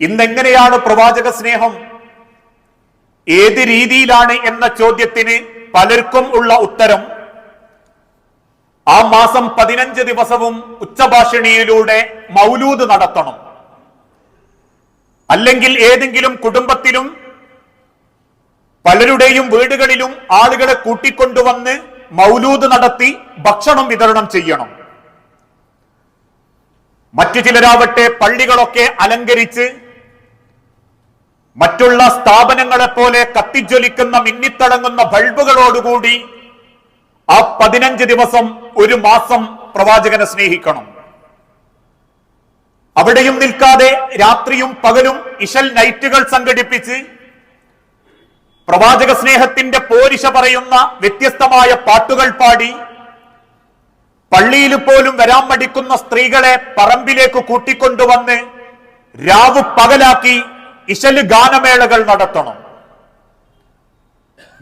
ഇന്നെങ്ങനെയാണ് പ്രവാചക സ്നേഹം? ഏത് രീതിയിലാണ് എന്ന ചോദ്യത്തിന് പലർക്കും ഉള്ള ഉത്തരം ആ മാസം പതിനഞ്ച് ദിവസവും ഉച്ചഭാഷണിയിലൂടെ മൗലൂദ് നടത്തണം. അല്ലെങ്കിൽ ഏതെങ്കിലും കുടുംബത്തിലും പലരുടെയും വീടുകളിലും ആളുകളെ കൂട്ടിക്കൊണ്ടുവന്ന് മൗലൂദ് നടത്തി ഭക്ഷണം വിതരണം ചെയ്യണം. മറ്റു ചിലരാവട്ടെ പള്ളികളൊക്കെ അലങ്കരിച്ച് മറ്റുള്ള സ്ഥാപനങ്ങളെ പോലെ കത്തിജ്വലിക്കുന്ന മിന്നിത്തടങ്ങുന്ന ബൾബുകളോടുകൂടി ആ പതിനഞ്ച് ദിവസം ഒരു മാസം പ്രവാചകനെ സ്നേഹിക്കണം. അവിടെയും നിൽക്കാതെ രാത്രിയും പകലും ഇഷൽ നൈറ്റുകൾ സംഘടിപ്പിച്ച് പ്രവാചക സ്നേഹത്തിന്റെ പോരിശ പറയുന്ന വ്യത്യസ്തമായ പാട്ടുകൾ പാടി പള്ളിയിൽ പോലും വരാൻ മടിക്കുന്ന സ്ത്രീകളെ പറമ്പിലേക്ക് കൂട്ടിക്കൊണ്ടുവന്ന് രാവ് പകലാക്കി ഇശൽ ഗാനമേളകൾ നടത്തണം.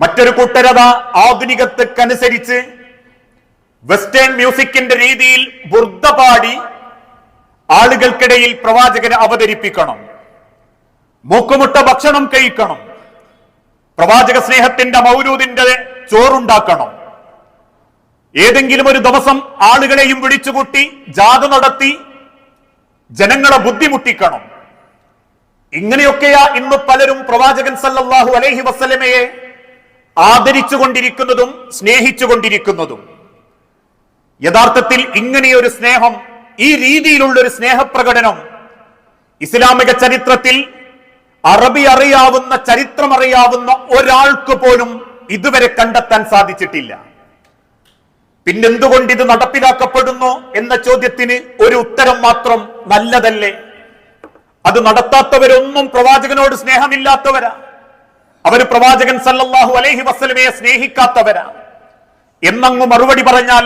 മറ്റൊരു കൂട്ടരത ആധുനികതക്കനുസരിച്ച് വെസ്റ്റേൺ മ്യൂസിക്കിന്റെ രീതിയിൽ ബുർദ പാടി ആളുകൾക്കിടയിൽ പ്രവാചകനെ അവതരിപ്പിക്കണം. മൂക്കുമുട്ട ഭക്ഷണം കഴിക്കണം. പ്രവാചക സ്നേഹത്തിന്റെ മൗരൂദിന്റെ ചോറുണ്ടാക്കണം. ഏതെങ്കിലും ഒരു ദിവസം ആളുകളെയും വിളിച്ചുകൂട്ടി ജാഥ നടത്തി ജനങ്ങളെ ബുദ്ധിമുട്ടിക്കണം. ഇങ്ങനെയൊക്കെയാ ഇന്ന് പലരും പ്രവാചകൻ സല്ലല്ലാഹു അലൈഹി വസ്ലമയെ ആദരിച്ചുകൊണ്ടിരിക്കുന്നതും സ്നേഹിച്ചുകൊണ്ടിരിക്കുന്നതും. യഥാർത്ഥത്തിൽ ഇങ്ങനെയൊരു സ്നേഹം ഈ രീതിയിലുള്ള ഒരു സ്നേഹപ്രകടനം ഇസ്ലാമിക ചരിത്രത്തിൽ അറബി അറിയാവുന്ന ചരിത്രം അറിയാവുന്ന ഒരാൾക്ക് പോലും ഇതുവരെ കണ്ടെത്താൻ സാധിച്ചിട്ടില്ല. പിന്നെന്തുകൊണ്ട് ഇത് നടപ്പിലാക്കപ്പെടുന്നു എന്ന ചോദ്യത്തിന് ഒരു ഉത്തരം മാത്രം നല്ലതല്ലേ? അത് നടത്താത്തവരൊന്നും പ്രവാചകനോട് സ്നേഹമില്ലാത്തവരാ. അവർ പ്രവാചകൻ സല്ലല്ലാഹു അലൈഹി വസ്ലമയെ സ്നേഹിക്കാത്തവരാ. എന്നങ്ങ് മറുപടി പറഞ്ഞാൽ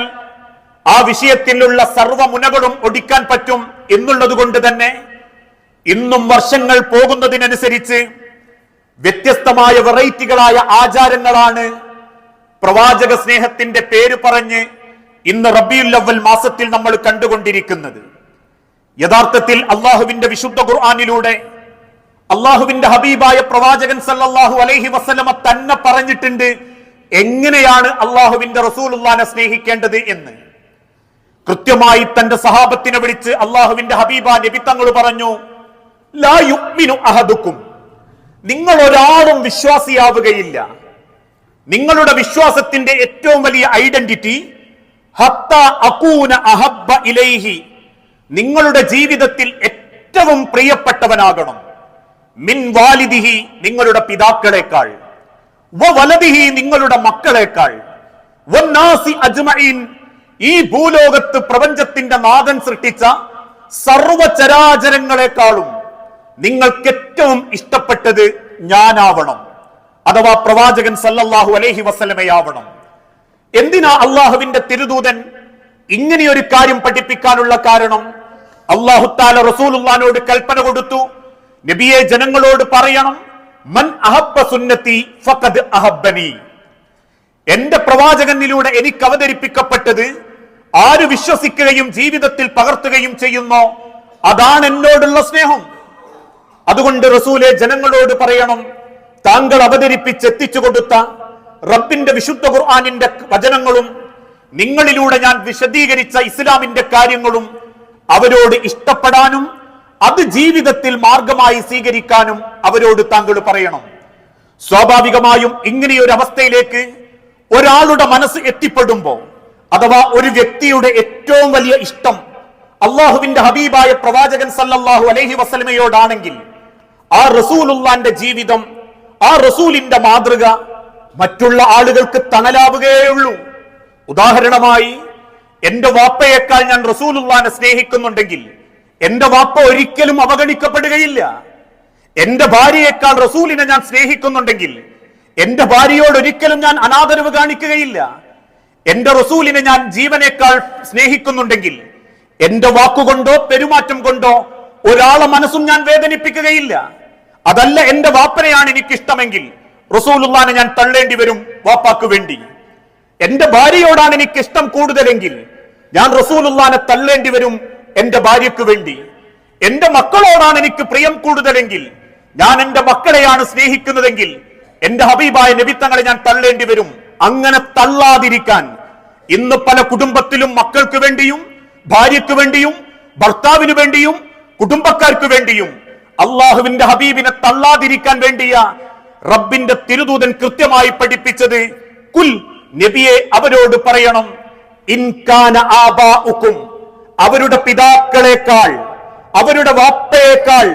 ആ വിഷയത്തിലുള്ള സർവ മുനകളും ഒടിക്കാൻ പറ്റും എന്നുള്ളത് കൊണ്ട് തന്നെ ഇന്നും വർഷങ്ങൾ പോകുന്നതിനനുസരിച്ച് വ്യത്യസ്തമായ വെറൈറ്റികളായ ആചാരങ്ങളാണ് പ്രവാചക സ്നേഹത്തിന്റെ പേര് പറഞ്ഞ് ഇന്ന് റബിയുല്ലവൽ മാസത്തിൽ നമ്മൾ കണ്ടുകൊണ്ടിരിക്കുന്നത്. യഥാർത്ഥത്തിൽ അള്ളാഹുവിന്റെ വിശുദ്ധ ഖുർആാനിലൂടെ അള്ളാഹുവിന്റെ ഹബീബായ പ്രവാചകൻ സല്ലാഹു അലൈഹി വസല്ലമ തന്നെ പറഞ്ഞിട്ടുണ്ട് എങ്ങനെയാണ് അള്ളാഹുവിന്റെ റസൂലുള്ളാനെ സ്നേഹിക്കേണ്ടത് എന്ന്. കൃത്യമായി തന്റെ സഹാബത്തിനെ വിളിച്ച് അള്ളാഹുവിന്റെ ഹബീബ നബി തങ്ങൾ പറഞ്ഞു ലാ യുഗ്മിനു അഹദുക്കും. നിങ്ങൾ ഒരാളും വിശ്വാസിയാവുകയില്ല. നിങ്ങളുടെ വിശ്വാസത്തിന്റെ ഏറ്റവും വലിയ ഐഡന്റിറ്റി ഹത്ത അകൂന അഹബ്ബ ഇലൈഹി നിങ്ങളുടെ ജീവിതത്തിൽ ഏറ്റവും പ്രിയപ്പെട്ടവനാകണം. മിൻ വാലിദിഹി നിങ്ങളുടെ പിതാക്കളെക്കാൾ. വലതിഹി നിങ്ങളുടെ മക്കളെക്കാൾ. അജ്മഈൻ ഈ ഭൂലോകത്ത് പ്രപഞ്ചത്തിന്റെ നാഥൻ സൃഷ്ടിച്ച സർവചരാചരങ്ങളെക്കാളും നിങ്ങൾക്ക് ഏറ്റവും ഇഷ്ടപ്പെട്ടത് ഞാനാവണം. അഥവാ പ്രവാചകൻ സല്ലല്ലാഹു അലൈഹി വസല്ലമയാവണം. എന്തിനാ അള്ളാഹുവിന്റെ തിരുദൂതൻ ഇങ്ങനെയൊരു കാര്യം പഠിപ്പിക്കാനുള്ള കാരണം? അള്ളാഹു താല റസൂലുള്ളാനോട് കൽപ്പന കൊടുത്തു. നബിയെ ജനങ്ങളോട് പറയണം മൻ അഹബ്ബ സുന്നത്തി ഫഖദ് അഹബ്ബനി. എന്റെ പ്രവാചകനിലൂടെ എനിക്ക് അവതരിപ്പിക്കപ്പെട്ടത് ആര് വിശ്വസിക്കുകയും ജീവിതത്തിൽ പകർത്തുകയും ചെയ്യുന്നോ അതാണ് എന്നോടുള്ള സ്നേഹം. അതുകൊണ്ട് റസൂലെ ജനങ്ങളോട് പറയണം താങ്കൾ അവതരിപ്പിച്ച് എത്തിച്ചു കൊടുത്ത റബ്ബിന്റെ വിശുദ്ധ ഖുർആാനിന്റെ വചനങ്ങളും നിങ്ങളിലൂടെ ഞാൻ വിശദീകരിച്ച ഇസ്ലാമിന്റെ കാര്യങ്ങളും അവരോട് ഇഷ്ടപ്പെടാനും അത് ജീവിതത്തിൽ മാർഗമായി സ്വീകരിക്കാനും അവരോട് താങ്കൾ പറയണം. സ്വാഭാവികമായും ഇങ്ങനെയൊരു അവസ്ഥയിലേക്ക് ഒരാളുടെ മനസ്സ് എത്തിപ്പെടുമ്പോൾ അഥവാ ഒരു വ്യക്തിയുടെ ഏറ്റവും വലിയ ഇഷ്ടം അള്ളാഹുവിന്റെ ഹബീബായ പ്രവാചകൻ സല്ലല്ലാഹു അലൈഹി വസല്ലമയോടാണെങ്കിൽ ആ റസൂലുള്ളാന്റെ ജീവിതം ആ റസൂലിന്റെ മാതൃക മറ്റുള്ള ആളുകൾക്ക് തണലാവുകയുള്ളൂ ഉദാഹരണമായി എന്റെ വാപ്പയേക്കാൾ ഞാൻ റസൂലുള്ളാനെ സ്നേഹിക്കുന്നുണ്ടെങ്കിൽ എന്റെ വാപ്പ ഒരിക്കലും അവഗണിക്കപ്പെടുകയില്ല. എന്റെ ഭാര്യയേക്കാൾ റസൂലിനെ ഞാൻ സ്നേഹിക്കുന്നുണ്ടെങ്കിൽ എന്റെ ഭാര്യയോട് ഒരിക്കലും ഞാൻ അനാദരവ് കാണിക്കുകയില്ല. എന്റെ റസൂലിനെ ഞാൻ ജീവനേക്കാൾ സ്നേഹിക്കുന്നുണ്ടെങ്കിൽ എന്റെ വാക്കുകൊണ്ടോ പെരുമാറ്റം കൊണ്ടോ ഒരാളെ മനസ്സും ഞാൻ വേദനിപ്പിക്കുകയില്ല. അതല്ല എന്റെ വാപ്പനെയാണ് എനിക്കിഷ്ടമെങ്കിൽ റസൂലുള്ളാനെ ഞാൻ തള്ളേണ്ടി വരും വാപ്പാക്ക് വേണ്ടി. എന്റെ ഭാര്യയോടാണ് എനിക്ക് ഇഷ്ടം കൂടുതലെങ്കിൽ ഞാൻ റസൂലുള്ളാനെ തള്ളേണ്ടി വരും എന്റെ ഭാര്യയ്ക്ക് വേണ്ടി. എന്റെ മക്കളോടാണ് എനിക്ക് പ്രിയം കൂടുതലെങ്കിൽ ഞാൻ എന്റെ മക്കളെയാണ് സ്നേഹിക്കുന്നതെങ്കിൽ എന്റെ ഹബീബായ നബിത്തങ്ങളെ ഞാൻ തള്ളേണ്ടി വരും. അങ്ങനെ തള്ളാതിരിക്കാൻ ഇന്ന് പല കുടുംബത്തിലും മക്കൾക്ക് വേണ്ടിയും ഭാര്യയ്ക്ക് വേണ്ടിയും ഭർത്താവിന് വേണ്ടിയും കുടുംബക്കാർക്ക് വേണ്ടിയും അള്ളാഹുവിന്റെ ഹബീബിനെ തള്ളാതിരിക്കാൻ വേണ്ടിയ റബ്ബിന്റെ തിരുദൂതൻ കൃത്യമായി പഠിപ്പിച്ചത്. കുൽ നബിയെ അവരോട് പറയണം. ഇൻകാന ആബാഉക്കും അവരുടെ പിതാക്കളെക്കാൾ അവരുടെ വാപ്പയേക്കാൾ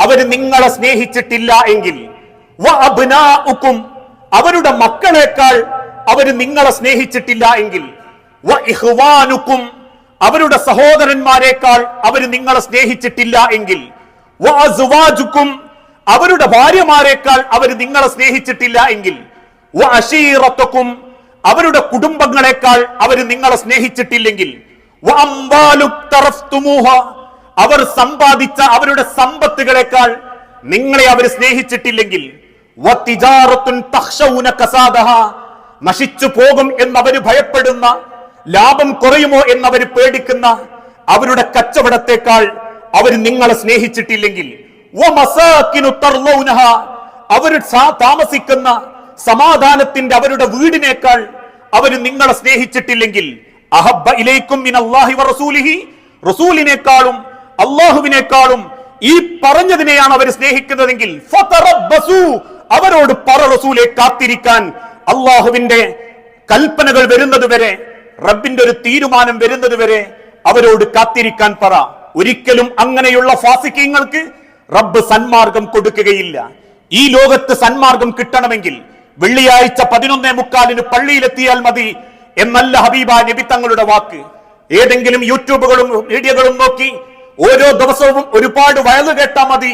അവർ നിങ്ങളെ സ്നേഹിച്ചിട്ടില്ല എങ്കിൽ അവരുടെ മക്കളെക്കാൾ അവർ നിങ്ങളെ സ്നേഹിച്ചിട്ടില്ല എങ്കിൽ അവരുടെ സഹോദരന്മാരെക്കാൾ അവർ നിങ്ങളെ സ്നേഹിച്ചിട്ടില്ല എങ്കിൽ അവരുടെ ഭാര്യമാരെക്കാൾ അവർ നിങ്ങളെ സ്നേഹിച്ചിട്ടില്ല എങ്കിൽ അവരുടെ കുടുംബങ്ങളെക്കാൾ അവർ നിങ്ങളെ സ്നേഹിച്ചിട്ടില്ലെങ്കിൽ. അവർ സമ്പാദിച്ച അവരുടെ സമ്പത്തുകളെക്കാൾ നിങ്ങളെ അവർ സ്നേഹിച്ചിട്ടില്ലെങ്കിൽ. നശിച്ചു പോകും എന്നവർ ഭയപ്പെടുന്ന ലാഭം കുറയുമോ എന്നവർ പേടിക്കുന്ന അവരുടെ കച്ചവടത്തെക്കാൾ അവർ നിങ്ങളെ സ്നേഹിച്ചിട്ടില്ലെങ്കിൽ. അവർ താമസിക്കുന്ന സമാധാനത്തിന്റെ അവരുടെ വീടിനേക്കാൾ അവർ നിങ്ങളെ സ്നേഹിച്ചിട്ടില്ലെങ്കിൽ അഹബ്ബ ഇലൈക്കും റസൂലിനേക്കാളും അള്ളാഹുവിനേക്കാളും ഈ പറഞ്ഞതിനെയാണ് അവർ സ്നേഹിക്കുന്നതെങ്കിൽ അവരോട് പറ റസൂലെ കാത്തിരിക്കാൻ. അള്ളാഹുവിന്റെ കൽപ്പനകൾ വരുന്നത് വരെ റബ്ബിന്റെ ഒരു തീരുമാനം വരുന്നത് വരെ അവരോട് കാത്തിരിക്കാൻ പറ. ഒരിക്കലും അങ്ങനെയുള്ള ഫാസിക്കങ്ങൾക്ക് റബ്ബ് സന്മാർഗം കൊടുക്കുകയില്ല. ഈ ലോകത്ത് സന്മാർഗം കിട്ടണമെങ്കിൽ വെള്ളിയാഴ്ച പതിനൊന്നേ മുക്കാലിന് പള്ളിയിലെത്തിയാൽ മതി എന്നല്ല ഹബീബ നബി തങ്ങളുടെ വാക്ക്. ഏതെങ്കിലും യൂട്യൂബുകളും മീഡിയകളും നോക്കി ഓരോ ദിവസവും ഒരുപാട് വയലു കേട്ടാ മതി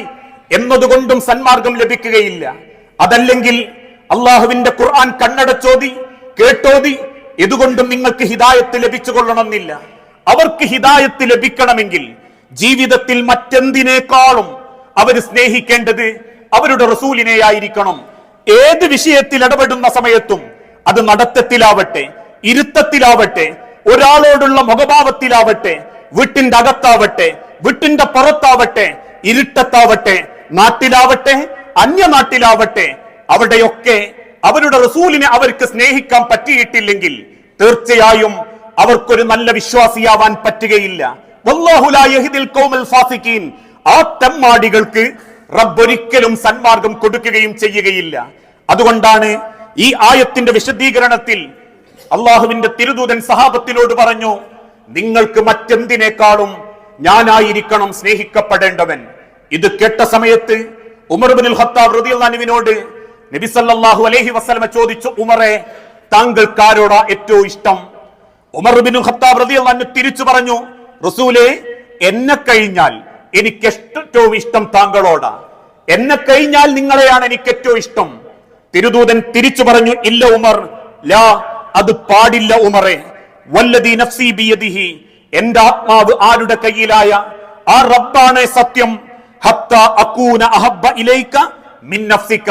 എന്നതുകൊണ്ടും സന്മാർഗം ലഭിക്കുകയില്ല. അതല്ലെങ്കിൽ അള്ളാഹുവിന്റെ ഖുർആൻ കണ്ണടച്ചോതി കേട്ടോതി ഇതുകൊണ്ടും നിങ്ങൾക്ക് ഹിതായത്ത് ലഭിച്ചു കൊള്ളണമെന്നില്ല അവർക്ക് ഹിതായത്ത് ലഭിക്കണമെങ്കിൽ ജീവിതത്തിൽ മറ്റെന്തിനേക്കാളും അവർ സ്നേഹിക്കേണ്ടത് അവരുടെ റസൂലിനെ ആയിരിക്കണം ഏത് വിഷയത്തിൽ ഇടപെടുന്ന സമയത്തും അത് നടത്തത്തിലാവട്ടെ ഇരുത്തത്തിലാവട്ടെ ഒരാളോടുള്ള മുഖഭാവത്തിലാവട്ടെ വീട്ടിന്റെ അകത്താവട്ടെ വീട്ടിന്റെ പുറത്താവട്ടെ ഇരുട്ടത്താവട്ടെ നാട്ടിലാവട്ടെ അന്യനാട്ടിലാവട്ടെ അവിടെയൊക്കെ അവരുടെ റസൂലിനെ അവർക്ക് സ്നേഹിക്കാൻ പറ്റിയിട്ടില്ലെങ്കിൽ തീർച്ചയായും അവർക്കൊരു നല്ല വിശ്വാസിയാവാൻ പറ്റുകയില്ല. ആ തെമ്മാടികൾക്ക് റബ്ബ് ഒരിക്കലും സന്മാർഗം കൊടുക്കുകയും ചെയ്യുകയില്ല. അതുകൊണ്ടാണ് ഈ ആയത്തിന്റെ വിശദീകരണത്തിൽ അള്ളാഹുവിന്റെ തിരുദൂതൻ സഹാബത്തിനോട് പറഞ്ഞു നിങ്ങൾക്ക് മറ്റെന്തിനേക്കാളും ഞാനായിരിക്കണം സ്നേഹിക്കപ്പെടേണ്ടവൻ. ഇത് കേട്ട സമയത്ത് ഉമർ ബിൻ ഖത്താബ് റളിയല്ലാഹുവിനോട് നബി അലൈഹി ചോദിച്ചു ഉമറെ താങ്കൾക്കാരോടാ ഏറ്റവും ഇഷ്ടം? ഉമർ ബിൻ ഖത്താബ് തിരിച്ചു പറഞ്ഞു റസൂലെ എന്നെ കഴിഞ്ഞാൽ എനിക്ക് ഏറ്റവും ഇഷ്ടം താങ്കളോട്. എന്നെ കഴിഞ്ഞാൽ നിങ്ങളെയാണ് എനിക്ക് ഏറ്റവും ഇഷ്ടം. തിരുദൂതൻ തിരിച്ചു പറഞ്ഞു ഇല്ല ഉമർ. ലാ അത് പാടില്ല ഉമറെ. വല്ലതി നഫ്സി ബിയദിഹി. എന്റെ ആത്മാവ് ആരുടെ കയ്യിലായ? ആ റബ്ബാണ് സത്യം. ഹത്ത അക്കൂന അഹബ്ബ ഇലൈക മിൻ നഫ്സിക.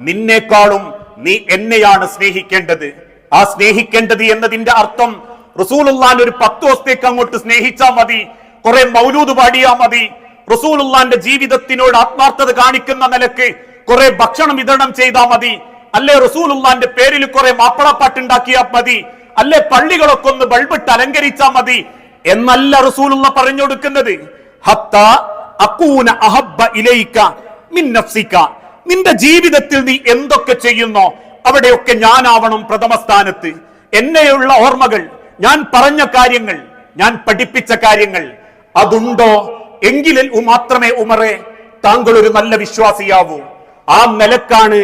നിന്നേക്കാളും നീ എന്നെയാണ് സ്നേഹിക്കേണ്ടത്. ആ സ്നേഹിക്കേണ്ടത് എന്നതിന്റെ അർത്ഥം റസൂലുള്ളാൻ ഒരു പത്ത് ദിവസത്തേക്ക് അങ്ങോട്ട് സ്നേഹിച്ചാൽ മതി. കുറെ മൗലൂദ് പാടിയാ മതി. റസൂലുള്ളാന്റെ ജീവിതത്തിനോട് ആത്മാർത്ഥത കാണിക്കുന്ന നിലയ്ക്ക് കുറെ ഭക്ഷണം വിതരണം ചെയ്താ മതി. അല്ലെ റസൂലുള്ളാന്റെ പേരിൽ കുറെ മാപ്പിളപ്പാട്ടുണ്ടാക്കിയാ മതി. അല്ലെ പള്ളികളൊക്കെ ഒന്ന് ബൾബിട്ട് അലങ്കരിച്ചാ മതി. എന്നല്ല റസൂലുള്ള പറഞ്ഞു കൊടുക്കുന്നത്. ഹത്ത അഹബ്ബ നിന്റെ ജീവിതത്തിൽ നീ എന്തൊക്കെ ചെയ്യുന്നോ അവിടെയൊക്കെ ഞാനാവണം പ്രഥമ സ്ഥാനത്ത്. എന്നെയുള്ള ഓർമ്മകൾ ഞാൻ പറഞ്ഞ കാര്യങ്ങൾ ഞാൻ പഠിപ്പിച്ച കാര്യങ്ങൾ അതുണ്ടോ? എങ്കിൽ മാത്രമേ ഉമറെ. താങ്കൾ ഒരു നല്ല വിശ്വാസിയാവൂ. ആ നിലക്കാണ്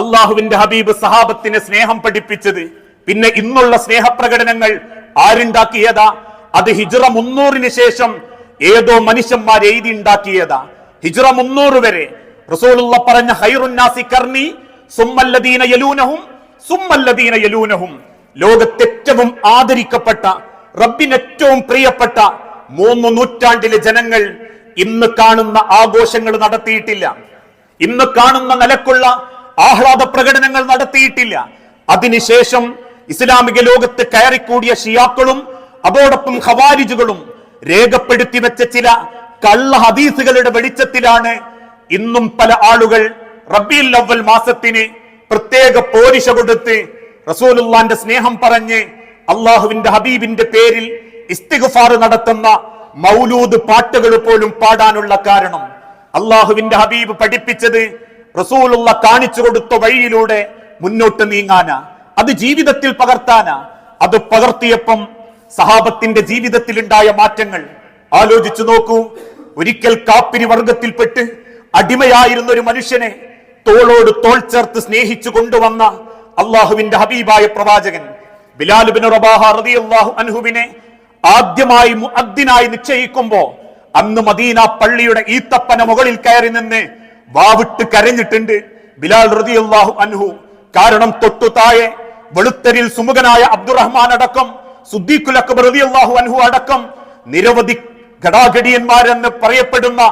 അള്ളാഹുവിന്റെ ഹബീബ് സഹാബത്തിന് സ്നേഹം പഠിപ്പിച്ചത്. പിന്നെ ഇന്നുള്ള സ്നേഹപ്രകടനങ്ങൾ ആരുണ്ടാക്കിയതാ? അത് ഹിജ്റ മുന്നൂറിന് ശേഷം ഏതോ മനുഷ്യന്മാർ എഴുതി ഉണ്ടാക്കിയതാ ഹിജ്റ മുന്നൂറ് വരെ. റസൂലുള്ള പറഞ്ഞ ഹൈറുന്നാസി യലൂനഹും യലൂനഹും. ലോകത്തേറ്റവും ആദരിക്കപ്പെട്ട റബ്ബിന് ഏറ്റവും പ്രിയപ്പെട്ട മൂന്ന് നൂറ്റാണ്ടിലെ ജനങ്ങൾ ഇന്ന് കാണുന്ന ആഘോഷങ്ങൾ നടത്തിയിട്ടില്ല. ഇന്ന് കാണുന്ന നിലക്കുള്ള ആഹ്ലാദ പ്രകടനങ്ങൾ നടത്തിയിട്ടില്ല. അതിനുശേഷം ഇസ്ലാമിക ലോകത്ത് കയറിക്കൂടിയ ഷിയാക്കളും അതോടൊപ്പം ഖവാരിജുകളും രേഖപ്പെടുത്തി വെച്ച ചില കള്ള ഹദീസുകളുടെ വെളിച്ചത്തിലാണ് ഇന്നും പല ആളുകൾ റബീൽ അവൽ മാസത്തിന് പ്രത്യേക പോരിശ കൊടുത്ത് റസൂലുള്ളാന്റെ സ്നേഹം പറഞ്ഞ് അള്ളാഹുവിന്റെ ഹബീബിന്റെ പേരിൽ ഇസ്തിഗ്ഫാർ നടത്തുന്ന മൗലൂദ് പാട്ടുകൾ പോലും പാടാനുള്ള കാരണം അള്ളാഹുവിന്റെ ഹബീബ് പഠിപ്പിച്ചത് റസൂലുള്ള കാണിച്ചു കൊടുത്ത വഴിയിലൂടെ മുന്നോട്ട് നീങ്ങാനാ അത് ജീവിതത്തിൽ പകർത്താനാ. അത് പകർത്തിയപ്പം സഹാബത്തിന്റെ ജീവിതത്തിൽ ഉണ്ടായ മാറ്റങ്ങൾ. ആലോചിച്ചു നോക്കൂ ഒരിക്കൽ കാപ്പിരി വർഗത്തിൽപ്പെട്ട് അടിമയായിരുന്ന ഒരു മനുഷ്യനെ തോളോട് തോൾ ചേർത്ത് സ്നേഹിച്ചു കൊണ്ടുവന്ന അള്ളാഹുവിന്റെ ഹബീബായ പ്രവാചകൻ ബിലാലുബിൻ റബാഹ റളിയല്ലാഹു അൻഹുവിനെ ആദ്യമായി മുഅദ്ദിനായി നിശ്ചയിക്കുമ്പോ അന്ന് മദീന പള്ളിയുടെ ഈത്തപ്പന മുകളിൽ കയറി നിന്ന് വാവിട്ട് കരഞ്ഞിട്ടുണ്ട്. ബിലാൽ റളിയല്ലാഹു അൻഹു. കാരണം തൊട്ടു താഴെ വെളുത്തരിൽ സുമുഖനായ അബ്ദുറഹ്മാൻ അടക്കം സുദ്ദീഖുൽ അക്ബർ റളിയല്ലാഹു അൻഹു അടക്കം നിരവധി ഘടാഘടിയന്മാരെന്ന് പറയപ്പെടുന്ന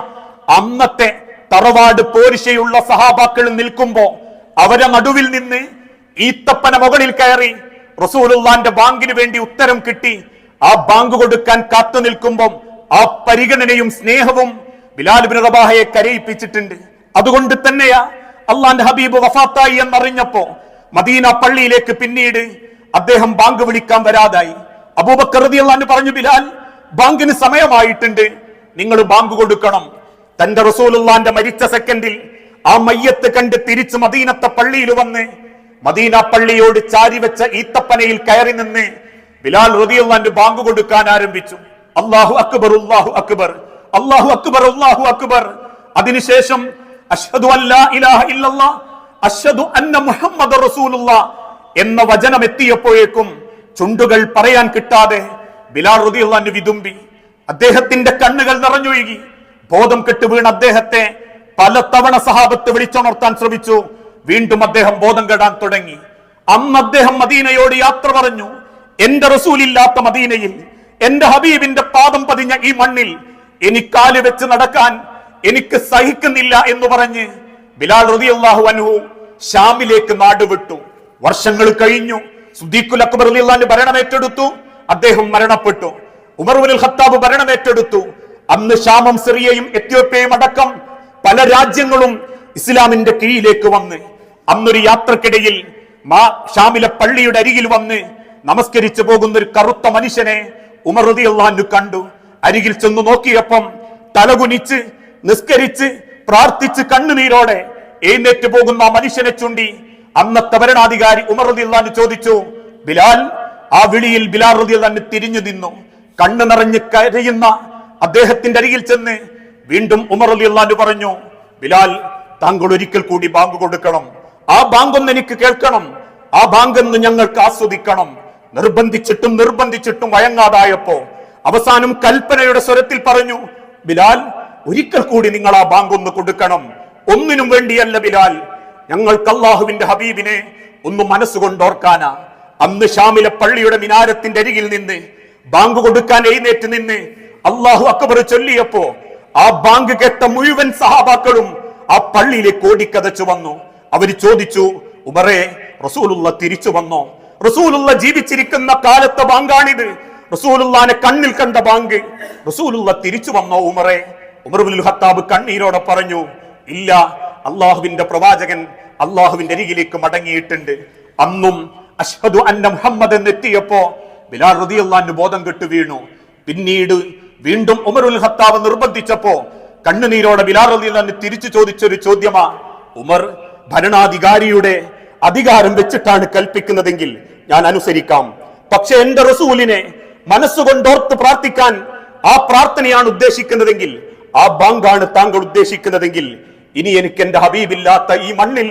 അന്നത്തെ തറവാട് പോരിശയുള്ള സഹാബാക്കൾ നിൽക്കുമ്പോ അവരെ നടുവിൽ നിന്ന് ഈത്തപ്പന മുകളിൽ കയറി റസൂലുള്ളാന്റെ ബാങ്കിന് വേണ്ടി ഉത്തരം കിട്ടി. ആ ബാങ്ക് കൊടുക്കാൻ കാത്തു നിൽക്കുമ്പം ആ പരിഗണനയും സ്നേഹവും ബിലാൽ ബിൻ റബാഹയെ കരയിപ്പിച്ചിട്ടുണ്ട്. അതുകൊണ്ട് തന്നെയാ അള്ളാന്റെ ഹബീബ് വഫാത്തായി എന്നറിഞ്ഞപ്പോ മദീന പള്ളിയിലേക്ക് പിന്നീട് അദ്ദേഹം ബാങ്ക് വിളിക്കാൻ വരാതായി. അബൂബക്കർ അള്ളാന്ന് പറഞ്ഞു ബിലാൽ ബാങ്കിന് സമയമായിട്ടുണ്ട്. നിങ്ങൾ ബാങ്ക് കൊടുക്കണം. തന്റെ റസൂലുള്ളാന്റെ മരിച്ച സെക്കൻഡിൽ ആ മയ്യത്ത് കണ്ട് തിരിച്ച് മദീനത്തെ പള്ളിയിൽ വന്ന് മദീന പള്ളിയോട് ചാരി വെച്ച ഈത്തപ്പനയിൽ കയറി നിന്ന് ബിലാൽ റതിയുള്ള ബാങ്ക് കൊടുക്കാൻ ആരംഭിച്ചു. അള്ളാഹു അക്ബർ അള്ളാഹു അക്ബർ അള്ളാഹു അക്ബർ അള്ളാഹു അക്ബർ. അതിനുശേഷം അഷ്ഹദു അല്ലാ ഇലാഹ ഇല്ലല്ലാ അഷ്ഹദു അന്ന മുഹമ്മദ് റസൂലുള്ള എന്ന വചനം എത്തിയപ്പോഴേക്കും ചുണ്ടുകൾ പറയാൻ കിട്ടാതെ ബിലാൽ റതിയുള്ള വിതുമ്പി. അദ്ദേഹത്തിന്റെ കണ്ണുകൾ നിറഞ്ഞൊഴുകി. ബോധം കെട്ട് വീണ അദ്ദേഹത്തെ പലതവണ സഹാബത്ത് വിളിച്ചുണർത്താൻ ശ്രമിച്ചു. വീണ്ടും അദ്ദേഹം ബോധം കെടാൻ തുടങ്ങി. അന്ന് അദ്ദേഹം മദീനയോട് യാത്ര പറഞ്ഞു. എന്റെ റസൂലില്ലാത്ത മദീനയിൽ എന്റെ ഹബീബിന്റെ പാദം പതിഞ്ഞ ഈ മണ്ണിൽ എനിക്കാൽ വെച്ച് നടക്കാൻ എനിക്ക് സഹിക്കുന്നില്ല എന്ന് പറഞ്ഞ് ബിലാൽ റളിയല്ലാഹു അൻഹു ഷാമിലേക്ക് നാടുവിട്ടു വർഷങ്ങൾ കഴിഞ്ഞു. സുദീഖുൽ അക്ബർ റളിയല്ലാഹു ഭരണം ഏറ്റെടുത്തു അദ്ദേഹം മരണപ്പെട്ടു. ഉമർ ഉമർബുൽ ഖത്താബ് ഭരണം ഏറ്റെടുത്തു അന്ന് ഷാമം സിറിയയും എത്യോപ്യയും അടക്കം പല രാജ്യങ്ങളും ഇസ്ലാമിന്റെ കീഴിലേക്ക് വന്ന് അന്നൊരു യാത്രക്കിടയിൽ ഷാമിലെ പള്ളിയുടെ അരികിൽ വന്ന് നമസ്കരിച്ചു പോകുന്ന ഒരു കറുത്ത മനുഷ്യനെ ഉമർ അള്ളാഹു കണ്ടു. അരികിൽ ചെന്ന് നോക്കിയപ്പം തലകുനിച്ച് നിസ്കരിച്ച് പ്രാർത്ഥിച്ച് കണ്ണുനീരോടെ എഴുന്നേറ്റ് പോകുന്ന ആ മനുഷ്യനെ ചൂണ്ടി അന്നത്തെ ഭരണാധികാരി ഉമർ അള്ളാഹു ചോദിച്ചു ബിലാൽ? ആ വിളിയിൽ ബിലാൽ റളിയല്ലാഹു തിരിഞ്ഞു നിന്നു. കണ്ണു നിറഞ്ഞ് കരയുന്ന അദ്ദേഹത്തിന്റെ അരികിൽ ചെന്ന് വീണ്ടും ഉമർ അള്ളാഹു പറഞ്ഞു ബിലാൽ താങ്കൾ ഒരിക്കൽ കൂടി ബാങ്ക് കൊടുക്കണം. ആ ബാങ്കൊന്ന് എനിക്ക് കേൾക്കണം. ആ ബാങ്കെന്ന് ഞങ്ങൾക്ക് ആസ്വദിക്കണം. നിർബന്ധിച്ചിട്ടും നിർബന്ധിച്ചിട്ടും വഴങ്ങാതായപ്പോ അവസാനം കൽപ്പനയുടെ സ്വരത്തിൽ പറഞ്ഞു ബിലാൽ ഒരിക്കൽ കൂടി നിങ്ങൾ ആ ബാങ്ക് ഒന്ന് കൊടുക്കണം. ഒന്നിനും വേണ്ടിയല്ല ബിലാൽ. ഞങ്ങൾക്ക് അള്ളാഹുവിന്റെ ഹബീബിനെ ഒന്ന് മനസ്സുകൊണ്ട് ഓർക്കാനാ അന്ന് ഷാമിലെ പള്ളിയുടെ മിനാരത്തിന്റെ അരികിൽ നിന്ന് ബാങ്ക് കൊടുക്കാൻ എഴുന്നേറ്റ് നിന്ന് അള്ളാഹു അക്ബർ ചൊല്ലിയപ്പോ ആ ബാങ്ക് കേട്ട മുഴുവൻ സഹാബാക്കളും ആ പള്ളിയിലേക്ക് ഓടിക്കതച്ചു വന്നു. അവർ ചോദിച്ചു ഉമറേ റസൂലുള്ള തിരിച്ചു വന്നോ? റസൂലുള്ള ജീവിച്ചിരിക്കുന്ന കാലത്തെ ബാങ്കാണിത്. റസൂലുള്ളാനെ കണ്ണിൽ കണ്ട ബാങ്ക്. റസൂലുള്ള തിരിച്ചു വന്ന ഉമറെ. ഉമർബുൽ ഹത്താബ് കണ്ണീരോടെ പറഞ്ഞു ഇല്ല അള്ളാഹുവിന്റെ പ്രവാചകൻ അള്ളാഹുവിന്റെ അരികിലേക്ക് മടങ്ങിയിട്ടുണ്ട്. അന്നും അഷ്ഹദു അന്ന മുഹമ്മദ് എന്നെത്തിയപ്പോ ബിലാൽ റളിയല്ലാഹു ബോധം കെട്ടു വീണു. പിന്നീട് വീണ്ടും ഉമറുൽ ഖത്താബ് നിർബന്ധിച്ചപ്പോ കണ്ണുനീരോടെ ബിലാൽ റളിയല്ലാഹു തിരിച്ചു ചോദിച്ചൊരു ചോദ്യമാ. ഉമർ ഭരണാധികാരിയുടെ അധികാരം വെച്ചിട്ടാണ് കൽപ്പിക്കുന്നതെങ്കിൽ ഞാൻ അനുസരിക്കാം. പക്ഷെ എന്റെ റസൂലിനെ മനസ്സുകൊണ്ടോർത്ത് പ്രാർത്ഥിക്കാൻ ആ പ്രാർത്ഥനയാണ് ഉദ്ദേശിക്കുന്നതെങ്കിൽ ആ ബാങ്കാണ് താങ്കൾ ഉദ്ദേശിക്കുന്നതെങ്കിൽ ഇനി എനിക്ക് എന്റെ ഹബീബില്ലാത്ത ഈ മണ്ണിൽ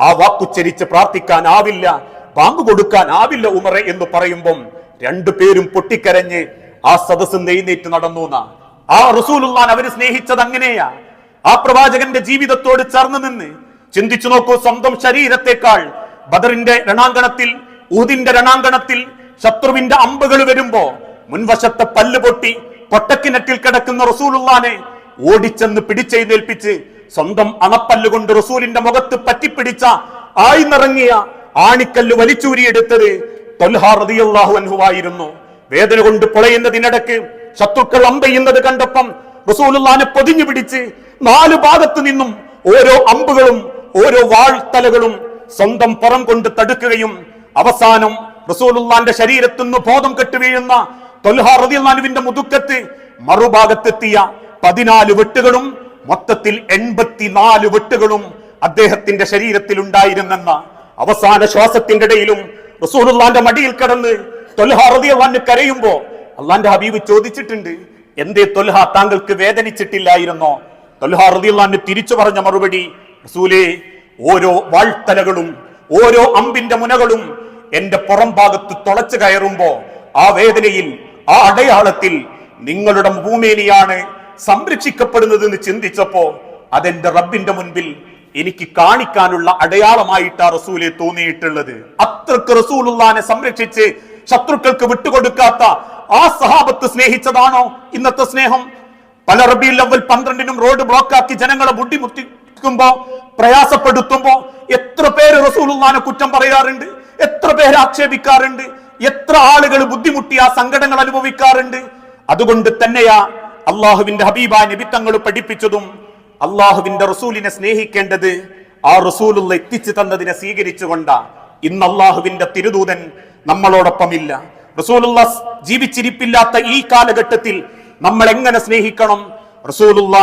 ആ വാക്കുച്ചരിച്ച് പ്രാർത്ഥിക്കാൻ ആവില്ല ബാങ്ക് കൊടുക്കാൻ ആവില്ല ഉമറെ എന്ന് പറയുമ്പം രണ്ടുപേരും പൊട്ടിക്കരഞ്ഞ് ആ സദസ്സ് നെയ്നേറ്റ് നടന്നു ആ റസൂലുള്ളാൻ അവർ സ്നേഹിച്ചത് അങ്ങനെയാ. ആ പ്രവാചകന്റെ ജീവിതത്തോട് ചേർന്ന് നിന്ന് ചിന്തിച്ചു നോക്കൂ സ്വന്തം ശരീരത്തെക്കാൾ. ബദറിന്റെ രണാങ്കണത്തിൽ ഊതിന്റെ രണാങ്കണത്തിൽ ശത്രുവിന്റെ അമ്പുകൾ വരുമ്പോ മുൻവശത്തെ പല്ല് പൊട്ടി പൊട്ടക്കിനറ്റിൽ കിടക്കുന്ന റസൂലുള്ളാനെ ഓടിച്ചെന്ന് പിടിച്ചെഴുന്നേൽപ്പിച്ച് സ്വന്തം അണപ്പല്ല് കൊണ്ട് റസൂലിന്റെ മുഖത്ത് പറ്റിപ്പിടിച്ച ആയിന്നിറങ്ങിയ ആണിക്കല്ല് വലിച്ചൂരിയെടുത്തത് തൊൽഹാ റളിയല്ലാഹു അൻഹുവായിരുന്നു. വേദന കൊണ്ട് പൊളയുന്നതിനിടക്ക് ശത്രുക്കൾ അമ്പെയ്യുന്നത് കണ്ടപ്പം റസൂലുള്ളാനെ പൊതിഞ്ഞു പിടിച്ച് നാല് ഭാഗത്തു നിന്നും ഓരോ അമ്പുകളും ഓരോ വാഴ്ത്തലകളും സ്വന്തം പുറം കൊണ്ട് തടുക്കുകയും അവസാനം റസൂലുള്ളാന്റെ ശരീരത്തു നിന്ന് ബോധം കെട്ടുവീഴുന്ന തൊൽഹാ റളിയല്ലാഹുവിന്റെ മുതുക്കത്ത് മറുഭാഗത്തെത്തിയ പതിനാല് വെട്ടുകളും മൊത്തത്തിൽ എൺപത്തിനാല് വെട്ടുകളും അദ്ദേഹത്തിന്റെ ശരീരത്തിൽ ഉണ്ടായിരുന്നെന്ന അവസാന ശ്വാസത്തിന്റെ ഇടയിലും റസൂലുള്ളാന്റെ മടിയിൽ കിടന്ന് തൊൽഹാ റളിയല്ലാഹു കരയുമ്പോ അള്ളാന്റെ ഹബീബ് ചോദിച്ചിട്ടുണ്ട് എന്തേ തൊൽഹ താങ്കൾക്ക് വേദനിച്ചിട്ടില്ലായിരുന്നോ? തൊൽഹ റളിയല്ലാഹു തിരിച്ചു പറഞ്ഞ മറുപടി റസൂലേ ഓരോ വാഴ്ത്തലകളും ഓരോ അമ്പിന്റെ മുനകളും എന്റെ പുറം ഭാഗത്ത് തുളച്ചു കയറുമ്പോ ആ വേദനയിൽ ആ അടയാളത്തിൽ നിങ്ങളുടെ ഭൂമേനിയാണ് സംരക്ഷിക്കപ്പെടുന്നത് എന്ന് ചിന്തിച്ചപ്പോ അതെന്റെ റബ്ബിന്റെ മുൻപിൽ എനിക്ക് കാണിക്കാനുള്ള അടയാളമായിട്ടാ റസൂലെ തോന്നിയിട്ടുള്ളത്. അത്രയ്ക്ക് റസൂലുള്ളാനെ സംരക്ഷിച്ച് ശത്രുക്കൾക്ക് വിട്ടുകൊടുക്കാത്ത ആ സഹാബത്ത് സ്നേഹിച്ചതാണോ ഇന്നത്തെ സ്നേഹം? പല റബിയിൽ അവൽ പന്ത്രണ്ടിനും റോഡ് ബ്ലോക്കാക്കി ജനങ്ങളെ ബുദ്ധിമുട്ടിക്കുമ്പോ പ്രയാസപ്പെടുത്തുമ്പോ എത്ര പേര് റസൂലുള്ളാനെ കുറ്റം പറയാറുണ്ട് എത്ര പേര് ആക്ഷേപിക്കാറുണ്ട് എത്ര ആളുകൾ ബുദ്ധിമുട്ടി ആ സങ്കടങ്ങൾ അനുഭവിക്കാറുണ്ട്. അതുകൊണ്ട് തന്നെയാ അള്ളാഹുവിന്റെ ഹബീബ നിബിത്തങ്ങൾ പഠിപ്പിച്ചതും അള്ളാഹുവിന്റെ റസൂലിനെ സ്നേഹിക്കേണ്ടത് ആ റസൂലുള്ള എത്തിച്ചു തന്നതിനെ സ്വീകരിച്ചുകൊണ്ടാ. ഇന്ന് അള്ളാഹുവിന്റെ തിരുദൂതൻ നമ്മളോടൊപ്പമില്ല. റസൂലുള്ള ജീവിച്ചിരിപ്പില്ലാത്ത ഈ കാലഘട്ടത്തിൽ നമ്മൾ എങ്ങനെ സ്നേഹിക്കണം? റസൂലുള്ള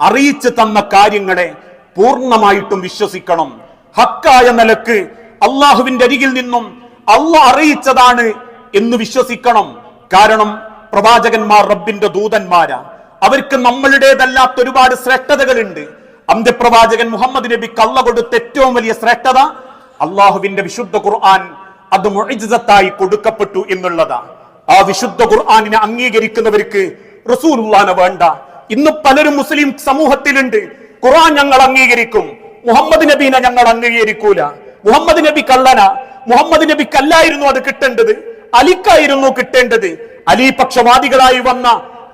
അറിയിച്ചു തന്ന കാര്യങ്ങളെ പൂർണമായിട്ടും വിശ്വസിക്കണം. ഹക്കായ നിലയ്ക്ക് അള്ളാഹുവിന്റെ അരികിൽ നിന്നും അള്ളാഹ് അറിയിച്ചതാണ് എന്ന് വിശ്വസിക്കണം. കാരണം പ്രവാചകന്മാർ റബ്ബിന്റെ ദൂതന്മാരാ. അവർക്ക് നമ്മളുടേതല്ലാത്ത ഒരുപാട് ശ്രേഷ്ഠതകളുണ്ട്. അന്ത്യപ്രവാചകൻ മുഹമ്മദ് നബി കള്ള കൊടുത്ത ഏറ്റവും വലിയ ശ്രേഷ്ഠത അള്ളാഹുവിന്റെ വിശുദ്ധ ഖുർആൻ അത് മുഅ്ജിസത്തായി കൊടുക്കപ്പെട്ടു എന്നുള്ളതാ. ആ വിശുദ്ധ ഖുർആാനിനെ അംഗീകരിക്കുന്നവർക്ക് റസൂലുള്ളാനെ വേണ്ട. ഇന്ന് പലരും മുസ്ലിം സമൂഹത്തിലുണ്ട്. ഖുർആൻ ഞങ്ങൾ അംഗീകരിക്കും. മുഹമ്മദ് നബീനെ ഞങ്ങൾ അംഗീകരിക്കൂല. മുഹമ്മദ് നബി കള്ളന. മുഹമ്മദ് നബി കല്ലായിരുന്നു അത് കിട്ടേണ്ടത്. അലിക്കായിരുന്നു കിട്ടേണ്ടത്. അലി പക്ഷവാദികളായി വന്ന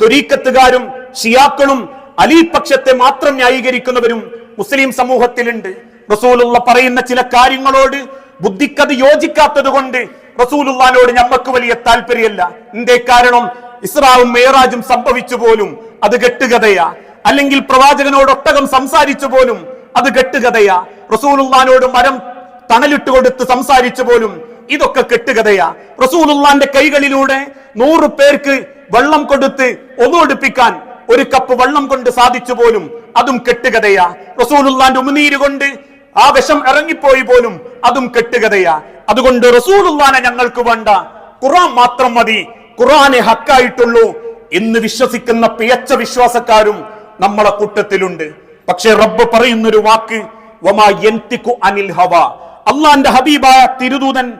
തൊരീക്കത്തുകാരും ഷിയാക്കളും അലി പക്ഷത്തെ മാത്രം ന്യായീകരിക്കുന്നവരും മുസ്ലിം സമൂഹത്തിലുണ്ട്. റസൂലുള്ള പറയുന്ന ചില കാര്യങ്ങളോട് ബുദ്ധിക്കത് യോജിക്കാത്തത് കൊണ്ട് റസൂലുള്ളാനോട് ഞമ്മക്ക് വലിയ താല്പര്യമല്ല. എന്തേ കാരണം? ഇസ്രാവും മേറാജും സംഭവിച്ചു പോലും അത് കെട്ടുകഥയാ. അല്ലെങ്കിൽ പ്രവാചകനോട് ഒട്ടകം സംസാരിച്ചു പോലും അത് കെട്ടുകഥയാ. റസൂലുള്ളാനോട് മരം തണലിട്ട് കൊടുത്ത് സംസാരിച്ചു പോലും ഇതൊക്കെ കെട്ടുകഥയാ. റസൂലുള്ളാന്റെ കൈകളിലൂടെ നൂറ് പേർക്ക് വെള്ളം കൊടുത്ത് ഒന്നുകൊടുപ്പിക്കാൻ ഒരു കപ്പ് വെള്ളം കൊണ്ട് സാധിച്ചു പോലും അതും കെട്ടുകഥയാ. റസൂലുള്ളാന്റെ ഉമിനീര് കൊണ്ട് ആ വിഷം ഇറങ്ങിപ്പോയി പോലും അതും കെട്ടുകഥയാ. അതുകൊണ്ട് റസൂലുള്ളാനെ ഞങ്ങൾക്ക് വേണ്ട. ഖുറാൻ മാത്രം മതി. ഖുറാനെ ഹക്കായിട്ടുള്ളൂ എന്ന് വിശ്വസിക്കുന്ന പിയച്ച വിശ്വാസക്കാരും നമ്മളെ കൂട്ടത്തിലുണ്ട്. പക്ഷെ റബ്ബ് പറയുന്നൊരു വാക്ക് അനിൽ ഹവ. അള്ളാന്റെ ഹബീബായ തിരുദൂതൻ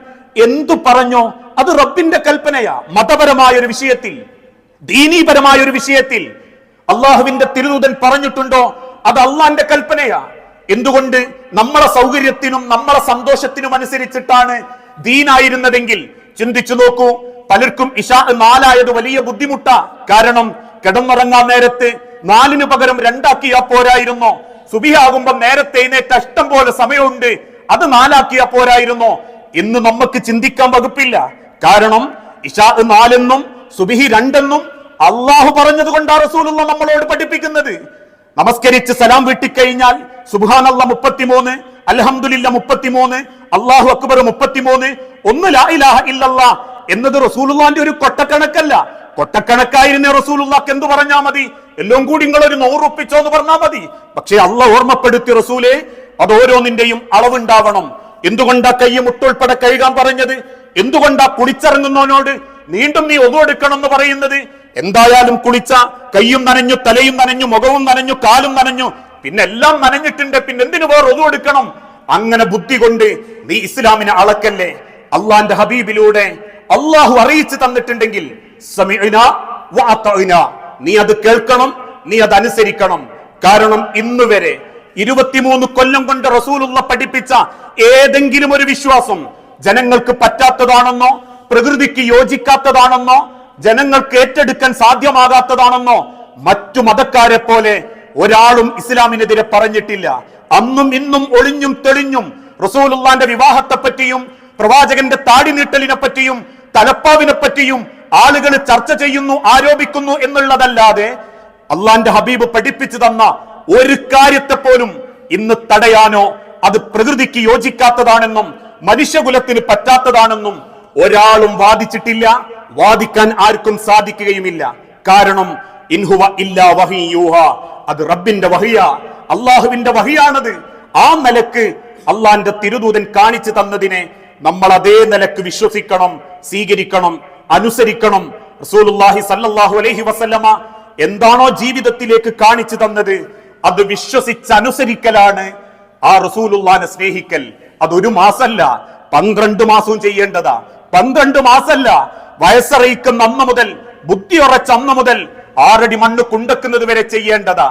എന്തു പറഞ്ഞോ അത് റബ്ബിന്റെ കൽപ്പനയാ. മതപരമായ ഒരു വിഷയത്തിൽ ദീനീപരമായ ഒരു വിഷയത്തിൽ അള്ളാഹുവിന്റെ തിരുദൂതൻ പറഞ്ഞിട്ടുണ്ടോ? അത് അള്ളാന്റെ കൽപ്പനയാ. എന്തുകൊണ്ട്? നമ്മളെ സൗകര്യത്തിനും നമ്മളെ സന്തോഷത്തിനും അനുസരിച്ചിട്ടാണ് ദീനായിരുന്നതെങ്കിൽ ചിന്തിച്ചു നോക്കൂ. പലർക്കും ഇഷാ നാലായത് വലിയ ബുദ്ധിമുട്ടാ. കാരണം കിടന്നുറങ്ങാൻ നേരത്ത് നാലിന് പകരം രണ്ടാക്കിയാ പോരായിരുന്നോ. സുബിയാകുമ്പോ നേരത്തെ എഴുന്നേറ്റ ഇഷ്ടം പോലെ സമയമുണ്ട്. അത് നാലാക്കിയാ പോരായിരുന്നോ. എന്ന് നമുക്ക് ചിന്തിക്കാൻ വകുപ്പില്ല. കാരണം ഇഷാ നാലെന്നും സുബിഹി രണ്ടെന്നും അള്ളാഹു പറഞ്ഞത് കൊണ്ടാ റസൂലുള്ള നമ്മളോട് പഠിപ്പിക്കുന്നത്. നമസ്കരിച്ച് സലാം വീട്ടിക്കഴിഞ്ഞാൽ സുബാനല്ല മുപ്പത്തിമൂന്ന് അലഹമുല്ല മുപ്പത്തിമൂന്ന് അള്ളാഹു അക്ബർ മുപ്പത്തിമൂന്ന് ഒന്ന് ലാ ഇലാഹ ഇല്ലല്ലാ എന്നത് റസൂലുള്ളാന്റെ ഒരു കൊട്ടക്കണക്കല്ല. കൊട്ടക്കണക്കായിരുന്നേ റസൂലുള്ളാക്ക് എന്ത് പറഞ്ഞാ മതി? എല്ലാം കൂടി നിങ്ങൾ ഒരു നൂറുപ്പിച്ചോ എന്ന് പറഞ്ഞാൽ മതി. പക്ഷെ അള്ള ഓർമ്മപ്പെടുത്തി റസൂലെ അത് ഓരോന്നിന്റെയും അളവുണ്ടാവണം. എന്തുകൊണ്ടാ കൈ മുട്ടുൾപ്പെടെ കഴുകാൻ പറഞ്ഞത്? എന്തുകൊണ്ടാ കുളിച്ചിറങ്ങുന്നവനോട് നീണ്ടും നീ ഒതുവെടുക്കണം എന്ന് പറയുന്നത്? എന്തായാലും കുളിച്ച കൈയും നനഞ്ഞു തലയും നനഞ്ഞു മുഖവും നനഞ്ഞു കാലും നനഞ്ഞു പിന്നെ എല്ലാം നനഞ്ഞിട്ടുണ്ട്. പിന്നെ എന്തിനു വേറെ ഒതുവെടുക്കണം അങ്ങനെ ബുദ്ധി കൊണ്ട് നീ ഇസ്ലാമിനെ അളക്കല്ലേ? അള്ളാന്റെ ഹബീബിലൂടെ അള്ളാഹു അറിയിച്ചു തന്നിട്ടുണ്ടെങ്കിൽ സമീന. നീ അത് കേൾക്കണം നീ അത് അനുസരിക്കണം. കാരണം ഇന്ന് വരെ ഇരുപത്തിമൂന്ന് കൊല്ലം കൊണ്ട് റസൂലുള്ള പഠിപ്പിച്ച ഏതെങ്കിലും ഒരു വിശ്വാസം ജനങ്ങൾക്ക് പറ്റാത്തതാണെന്നോ പ്രകൃതിക്ക് യോജിക്കാത്തതാണെന്നോ ജനങ്ങൾക്ക് ഏറ്റെടുക്കാൻ സാധ്യമാകാത്തതാണെന്നോ മറ്റു മതക്കാരെ പോലെ ഒരാളും ഇസ്ലാമിനെതിരെ പറഞ്ഞിട്ടില്ല. അന്നും ഇന്നും ഒളിഞ്ഞും തെളിഞ്ഞും റസൂലുള്ളാന്റെ വിവാഹത്തെ പറ്റിയും പ്രവാചകന്റെ താടി നീട്ടലിനെ പറ്റിയും തലപ്പാവിനെ പറ്റിയും ആളുകൾ ചർച്ച ചെയ്യുന്നു ആരോപിക്കുന്നു എന്നുള്ളതല്ലാതെ അള്ളാന്റെ ഹബീബ് പഠിപ്പിച്ചു തന്ന ഒരു കാര്യത്തെ പോലും ഇന്ന് തടയാനോ അത് പ്രകൃതിക്ക് യോജിക്കാത്തതാണെന്നും മനുഷ്യകുലത്തിന് പറ്റാത്തതാണെന്നും ഒരാളും വാദിച്ചിട്ടില്ല വാദിക്കാൻ ആർക്കും സാധിക്കുകയുമില്ല. കാരണം ഇൻഹുവ ഇല്ലാ വഹിയൂഹ അത് റബ്ബിന്റെ വഹിയ അള്ളാഹുവിന്റെ വഹിയാണത്. ആ നിലയ്ക്ക് അള്ളാന്റെ തിരുദൂതൻ കാണിച്ചു തന്നതിനെ നമ്മൾ അതേ നിലയ്ക്ക് വിശ്വസിക്കണം സ്വീകരിക്കണം അനുസരിക്കണം. റസൂലുള്ളാഹി സല്ലല്ലാഹു അലൈഹി വസല്ലമ എന്താണോ ജീവിതത്തിലേക്ക് കാണിച്ചു തന്നത് അത് വിശ്വസിച്ച് അനുസരിക്കലാണ് ആ റസൂലുള്ളാനെ സ്നേഹിക്കൽ. അതൊരു മാസല്ല പന്ത്രണ്ട് മാസവും ചെയ്യേണ്ടതാ. പന്ത്രണ്ട് മാസല്ല വയസ്സറിയിക്കുന്ന അന്ന് മുതൽ ബുദ്ധി ഉറച്ച അന്ന് മുതൽ ആറടി മണ്ണ് കുണ്ടക്കുന്നത് വരെ ചെയ്യേണ്ടതാ.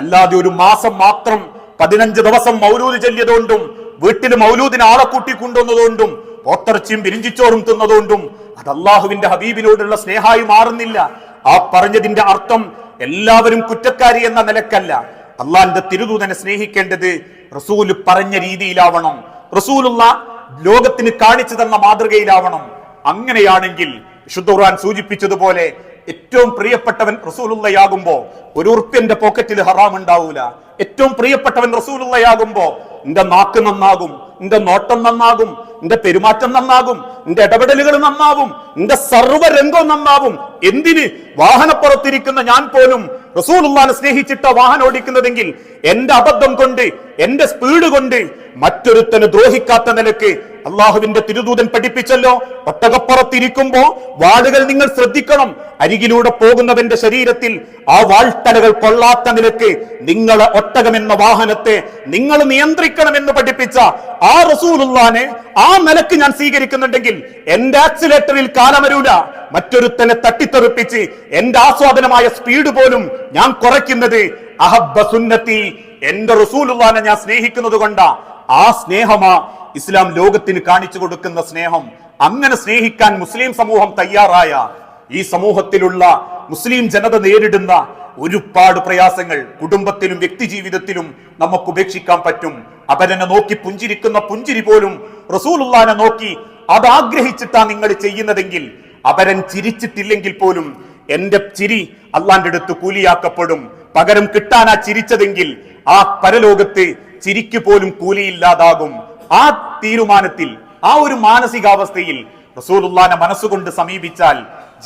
അല്ലാതെ ഒരു മാസം മാത്രം പതിനഞ്ച് ദിവസം മൗലൂദ് ചൊല്ലിയതുകൊണ്ടും വീട്ടിൽ മൗലൂദിനെ ആളെ കൂട്ടി കൊണ്ടുവന്നതുകൊണ്ടും പോത്തിറച്ചിയും പിരിഞ്ചിച്ചോറും തിന്നതുകൊണ്ടും അത് അള്ളാഹുവിന്റെ ഹബീബിനോടുള്ള സ്നേഹമായി മാറുന്നില്ല. ആ പറഞ്ഞതിന്റെ അർത്ഥം എല്ലാവരും കുറ്റക്കാരി എന്ന നിലക്കല്ല. അള്ളാഹിന്റെ തിരുദൂതനെ സ്നേഹിക്കേണ്ടത് റസൂൽ പറഞ്ഞ രീതിയിലാവണം. റസൂലുള്ള ലോകത്തിന് കാണിച്ചു തന്ന മാതൃകയിലാവണം. അങ്ങനെയാണെങ്കിൽ വിശുദ്ധ ഖുർആൻ സൂചിപ്പിച്ചതുപോലെ ഏറ്റവും പ്രിയപ്പെട്ടവൻ റസൂലുള്ളയാകുമ്പോ ഒരു ഉറുപ്പ്യന്റെ പോക്കറ്റിൽ ഹറാം ഉണ്ടാവൂല ഏറ്റവും പ്രിയപ്പെട്ടവൻ റസൂലുള്ളയാകുമ്പോ നിന്റെ നാക്ക് നന്നാകും. നിന്റെ നോട്ടം നന്നാകും നിന്റെ പെരുമാറ്റം നന്നാകും നിന്റെ ഇടപെടലുകൾ നന്നാവും നിന്റെ സർവരംഗവും നന്നാവും. എന്തിന്? വാഹനപ്പുറത്തിരിക്കുന്ന ഞാൻ പോലും റസൂലുള്ളാനെ സ്നേഹിച്ചിട്ട വാഹനം ഓടിക്കുന്നതെങ്കിൽ എന്റെ അബദ്ധം കൊണ്ട് എന്റെ സ്പീഡ് കൊണ്ട് മറ്റൊരുത്തന് ദ്രോഹിക്കാത്ത നിലയ്ക്ക് അള്ളാഹുവിന്റെ തിരുദൂതൻ പഠിപ്പിച്ചല്ലോ. ഒട്ടകപ്പുറത്തിരിക്കുമ്പോ വാളുകൾ നിങ്ങൾ ശ്രദ്ധിക്കണം. അരികിലൂടെ പോകുന്നവന്റെ ശരീരത്തിൽ ആ വാൾത്തലകൾ കൊള്ളാത്ത നിലയ്ക്ക് നിങ്ങളെ ഒട്ടകമെന്ന വാഹനത്തെ നിങ്ങൾ നിയന്ത്രിക്കണമെന്ന് പഠിപ്പിച്ച ആ റസൂലുള്ളാനെ ആ നിലയ്ക്ക് ഞാൻ സ്വീകരിക്കുന്നുണ്ടെങ്കിൽ എന്റെ ആക്സിലേറ്ററിൽ കാലമരൂല. മറ്റൊരുത്തനെ തട്ടിത്തെറിപ്പിച്ച് എന്റെ ആസ്വാദനമായ സ്പീഡ് പോലും ഞാൻ കുറയ്ക്കുന്നത് അഹബ്ബ സുന്നത്തി. എന്റെ റസൂലുള്ളാനെ ഞാൻ സ്നേഹിക്കുന്നത് കൊണ്ടാ. ആ സ്നേഹമാ ഇസ്ലാം ലോകത്തിന് കാണിച്ചു കൊടുക്കുന്ന സ്നേഹം അങ്ങനെ സ്നേഹിക്കാൻ മുസ്ലിം സമൂഹം തയ്യാറായ ഈ സമൂഹത്തിലുള്ള മുസ്ലിം ജനത നേരിടുന്ന ഒരുപാട് പ്രയാസങ്ങൾ കുടുംബത്തിലും വ്യക്തി ജീവിതത്തിലും നമുക്ക് ഉപേക്ഷിക്കാൻ പറ്റും. അവരനെ നോക്കി പുഞ്ചിരിക്കുന്ന പുഞ്ചിരി പോലും റസൂലുള്ളാനെ നോക്കി അത് നിങ്ങൾ ചെയ്യുന്നതെങ്കിൽ അവരൻ ചിരിച്ചിട്ടില്ലെങ്കിൽ പോലും എന്റെ ചിരി അള്ളാന്റെ അടുത്ത് കൂലിയാക്കപ്പെടും. പകരം കിട്ടാനാ ചിരിച്ചതെങ്കിൽ ആ പരലോകത്ത് ചിരിക്ക് പോലും കൂലിയില്ലാതാകും. ആ തീരുമാനത്തിൽ ആ ഒരു മാനസികാവസ്ഥയിൽ റസൂലുല്ലാനെ മനസ്സുകൊണ്ട് സമീപിച്ചാൽ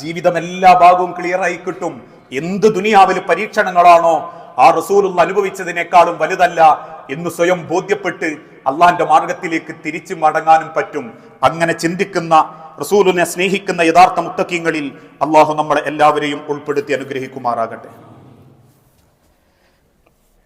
ജീവിതം എല്ലാ ഭാഗവും ക്ലിയർ ആയി കിട്ടും. എന്ത് ദുനിയാവിൽ പരീക്ഷണങ്ങളാണോ ആ റസൂലുള്ള അനുഭവിച്ചതിനേക്കാളും വലുതല്ല എന്ന് സ്വയം ബോധ്യപ്പെട്ട് അള്ളാന്റെ മാർഗത്തിലേക്ക് തിരിച്ചു മടങ്ങാനും പറ്റും. അങ്ങനെ ചിന്തിക്കുന്ന റസൂലിനെ സ്നേഹിക്കുന്ന യഥാർത്ഥ മുത്തക്കീങ്ങളിൽ അള്ളാഹു നമ്മളെ എല്ലാവരെയും ഉൾപ്പെടുത്തി അനുഗ്രഹിക്കുമാറാകട്ടെ.